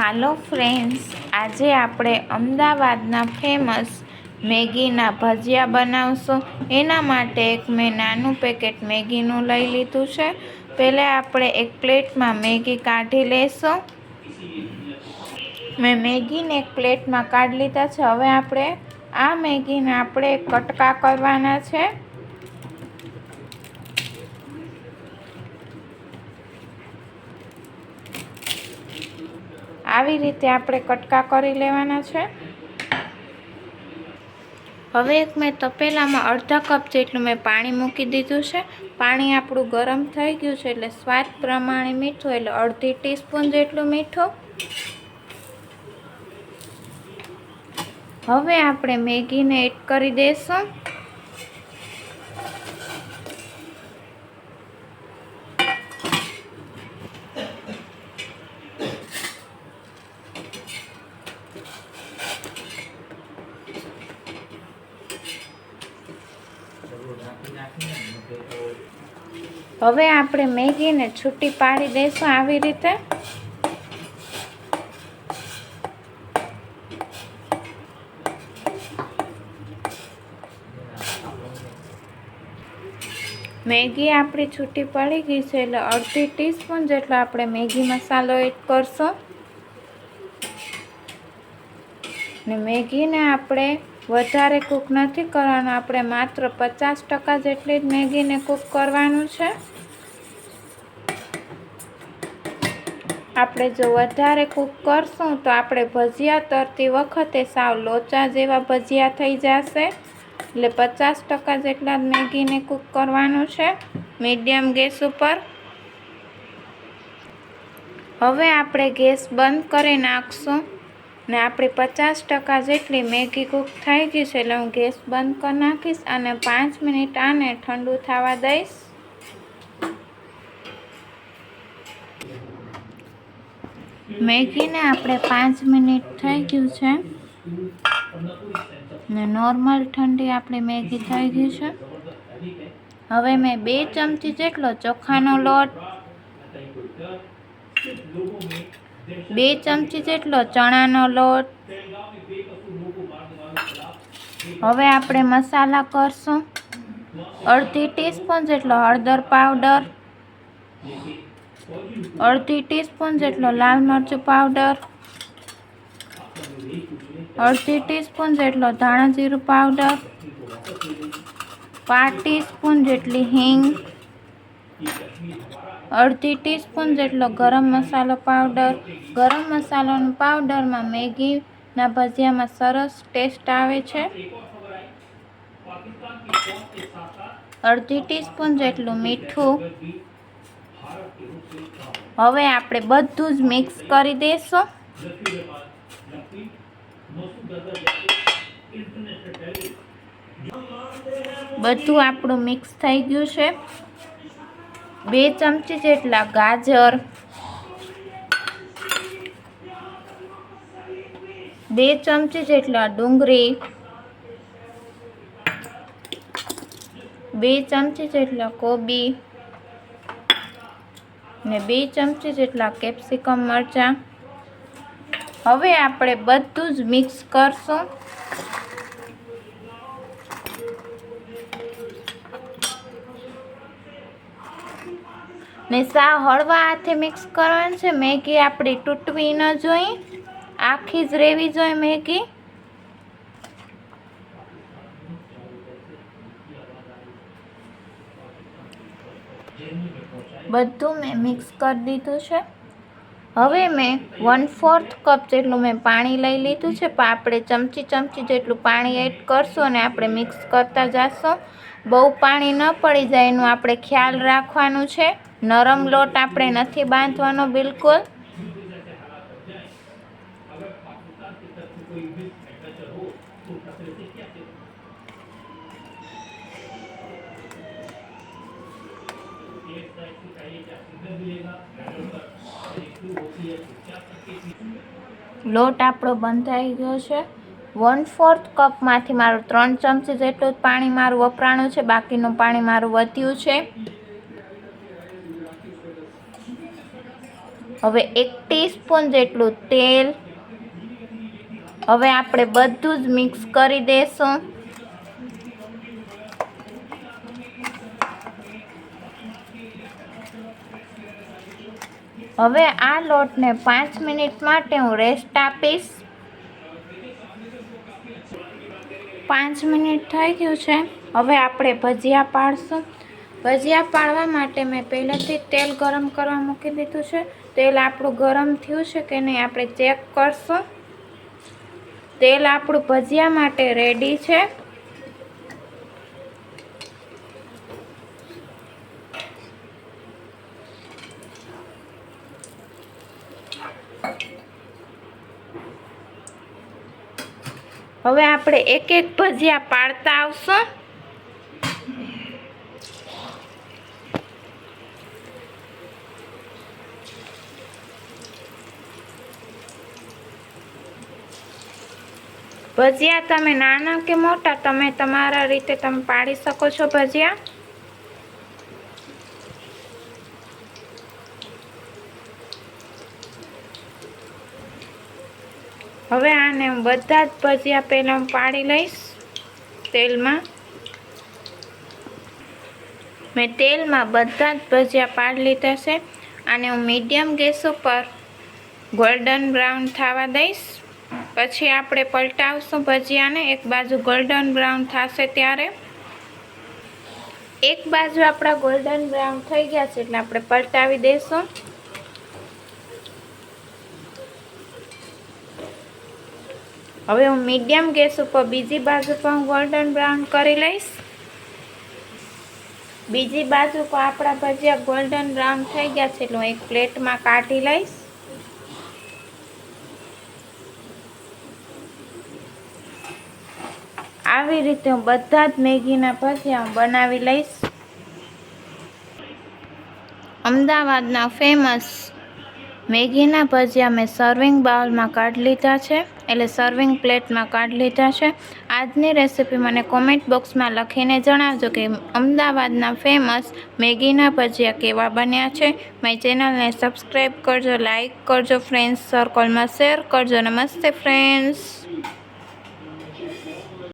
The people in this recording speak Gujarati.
હાલો ફ્રેન્ડ્સ, આજે આપણે અમદાવાદના ફેમસ મેગીના ભજીયા બનાવશું. એના માટે એક મેં નાનું પેકેટ મેગીનું લઈ લીધું છે. પહેલાં આપણે એક પ્લેટમાં મેગી કાઢી લેશું. મેં મેગીને એક પ્લેટમાં કાઢી લીધા છે. હવે આપણે આ મેગીને આપણે કટકા કરવાના છે. આવી રીતે આપણે કટકા કરી લેવાના છે. હવે એક મેં તપેલામાં અડધા કપ જેટલું મેં પાણી મૂકી દીધું છે. પાણી આપણું ગરમ થઈ ગયું છે એટલે સ્વાદ પ્રમાણે મીઠું, એટલે અડધી ટીસ્પૂન જેટલું મીઠું. હવે આપણે મેગીને એડ કરી દઈશું હવે આપણે મેગીને છૂટી પાડી દઈશું આવી રીતે. મેગી આપણી છૂટી પડી ગઈ છે એટલે અડધી ટીસ્પૂન જેટલો આપણે મેગી મસાલો એડ કરશું. ને મેગીને આપણે વધારે કૂક નથી કરવાનું. આપણે માત્ર પચાસ ટકા જેટલી જ મેગીને કૂક કરવાનું છે. આપણે જો વધારે કૂક કરશું તો આપણે ભજીયા તરતી વખતે સાવ લોચા જેવા ભજીયા થઈ જશે. એટલે પચાસ ટકા જેટલા જ મેગીને કૂક કરવાનું છે મીડિયમ ગેસ ઉપર. હવે આપણે ગેસ બંધ કરી નાખશું. ને આપણી પચાસ ટકા જેટલી મેગી કૂક થઈ ગઈ છે એટલે હું ગેસ બંધ કરી નાખીશ અને પાંચ મિનિટ આને ઠંડુ થવા દઈશ. મેગીને આપણે પાંચ મિનિટ થઈ ગયું છે. ને નોર્મલ ઠંડી આપણી મેગી થઈ ગઈ છે. હવે મેં બે ચમચી જેટલો ચોખાનો લોટ બે ચમચી જેટલો ચણાનો લોટ. હવે આપણે મસાલા કરશું. અડધી ટીસ્પૂન જેટલો હળદર પાવડર. અડધી ટીસ્પૂન જેટલો લાલ મરચું પાવડર. અડધી ટીસ્પૂન જેટલો ધાણા જીરું પાવડર. પાંચ ટીસ્પૂન જેટલી હિંગ. અડધી ટીસ્પૂન જેટલો ગરમ મસાલો પાવડર. ગરમ મસાલાનો પાવડરમાં મેગીના ભજીયામાં સરસ ટેસ્ટ આવે છે. અડધી ટીસ્પૂન જેટલું મીઠું. હવે આપણે બધું જ મિક્સ કરી દઈશું. બધું આપણું મિક્સ થઈ ગયું છે. બે ચમચી જેટલા ગાજર, બે ચમચી જેટલા ડુંગળી, બે ચમચી જેટલા કોબી ને બે ચમચી જેટલા કેપ્સિકમ મરચાં. હવે આપણે બધું જ મિક્સ કરશું. ને સા હળવા હાથે મિક્સ કરવાનું છે. મેગી આપણી તૂટવી ન જોઈએ આખી જ રહેવી જોઈએ મેગી. બધું મેં મિક્સ કરી દીધું છે. હવે મેં વન ફોર્થ કપ જેટલું મેં પાણી લઈ લીધું છે, પણ આપણે ચમચી ચમચી જેટલું પાણી એડ કરશું અને આપણે મિક્સ કરતા જશું. બહુ પાણી ન પડી જાય એનું આપણે ખ્યાલ રાખવાનું છે. નરમ લોટ આપણે નથી બાંધવાનો બિલકુલ. લોટ આપણો બંધાઈ ગયો છે. વન ફોર્થ કપમાંથી મારું ત્રણ ચમચી જેટલું જ પાણી મારું વપરાણું છે. બાકીનું પાણી મારું વધ્યું છે. હવે એક ટીસ્પૂન જેટલું તેલ. હવે આપણે બધું જ મિક્સ કરી દઈશું હવે આ લોટને પાંચ મિનિટ માટે હું રેસ્ટ આપીશ. પાંચ મિનિટ થઈ ગયું છે. હવે આપણે ભજીયા પાડશું. ભજીયા પાડવા માટે મેં પહેલેથી તેલ ગરમ કરવા મૂકી દીધું છે. તેલ આપણું ગરમ થયું છે કે નહીં આપણે ચેક કરશું. તેલ આપણું ભજીયા માટે રેડી છે. હવે આપણે એક એક ભજીયા પાડતા આવશું. ભજીયા તમે નાના કે મોટા, તમે તમારા રીતે તમે પાડી શકો છો ભજીયા? હવે આને હું બધા જ ભજીયા પહેલાં હું પાડી લઈશ તેલમાં. મેં તેલમાં બધા જ ભજીયા પાડી લીધા છે. આને હું મીડિયમ ગેસ ઉપર ગોલ્ડન બ્રાઉન થવા દઈશ. પછી આપણે પલટાવશું ભજીયાને. એક બાજુ ગોલ્ડન બ્રાઉન થશે ત્યારે. એક બાજુ આપણા ગોલ્ડન બ્રાઉન થઈ ગયા છે એટલે આપણે પલટાવી દઈશું. હવે હું મીડિયમ ગેસ ઉપર બીજી બાજુ પણ ગોલ્ડન બ્રાઉન કરી લઈશ. બીજી બાજુ પણ આપણા ભજીયા ગોલ્ડન બ્રાઉન થઈ ગયા છે એટલે હું એક પ્લેટમાં કાઢી લઈશ. આવી રીતે હું બધા જ મેગીના ભજીયા હું બનાવી લઈશ. અમદાવાદના ફેમસ મેગીના ભજીયા મેં સર્વિંગ બાઉલમાં કાઢી લીધા છે. એટલે સર્વિંગ પ્લેટમાં કાઢી લીધા છે. આજની રેસીપી મને કોમેન્ટ બોક્સમાં લખીને જણાવજો કે અમદાવાદના ફેમસ મેગીના ભજીયા કેવા બન્યા છે. મારી ચેનલને સબસ્ક્રાઈબ કરજો લાઇક કરજો ફ્રેન્ડ્સ સર્કલમાં શેર કરજો. નમસ્તે ફ્રેન્ડ્સ